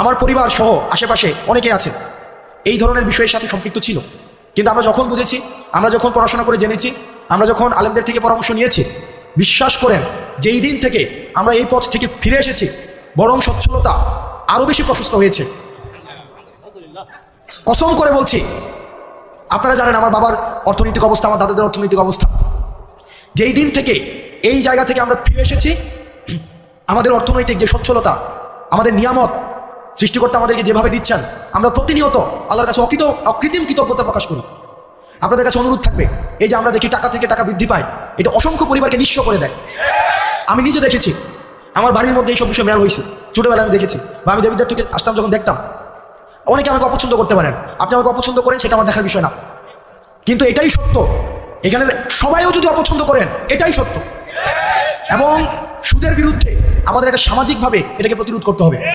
আমার পরিবার সহ আশেপাশে অনেকে আছে। এই ধরনের বিষয়ের সাথে সম্পৃক্ত ছিল। কিন্তু আমরা যখন বুঝেছি, আমরা যখন পড়াশোনা করে জেনেছি, আমরা যখন আলেমদের থেকে পরামর্শ নিয়েছি, বিশ্বাস করেন, যেই দিন থেকে আমরা এই পথ থেকে ফিরে এসেছি, বরং সচ্ছলতা আরও বেশি প্রশস্ত হয়েছে। কসম করে বলছি, আপনারা জানেন আমার বাবার অর্থনৈতিক অবস্থা, আমার দাদাদের অর্থনৈতিক অবস্থা। যেই দিন থেকে এই জায়গা থেকে আমরা ফিরে এসেছি, আমাদের অর্থনৈতিক যে সচ্ছলতা, আমাদের নিয়ামত সৃষ্টিকর্তা আমাদেরকে যেভাবে দিচ্ছেন, আমরা প্রতিনিয়ত আল্লাহর কাছে অকৃত, অকৃত্রিম কৃতজ্ঞতা প্রকাশ করি। আপনাদের কাছে অনুরোধ থাকবে, এই যে আমরা দেখি টাকা থেকে টাকা বৃদ্ধি পায়, এটা অসংখ্য পরিবারকে নিঃস্ব করে দেয়। আমি নিজে দেখেছি, আমার বাড়ির মধ্যে এইসব বিষয় মেল হয়েছে। ছোটোবেলায় আমি দেখেছি বা আমি দেবিদ্বার থেকে আসতাম যখন দেখতাম। অনেকে আমাকে অপছন্দ করতে পারেন, আপনি আমাকে অপছন্দ করেন, সেটা আমার দেখার বিষয় না। কিন্তু এটাই সত্য, এখানে সবাইও যদি অপছন্দ করেন, এটাই সত্য। এবং সুদের বিরুদ্ধে আমাদের এটা সামাজিকভাবে এটাকে প্রতিরোধ করতে হবে।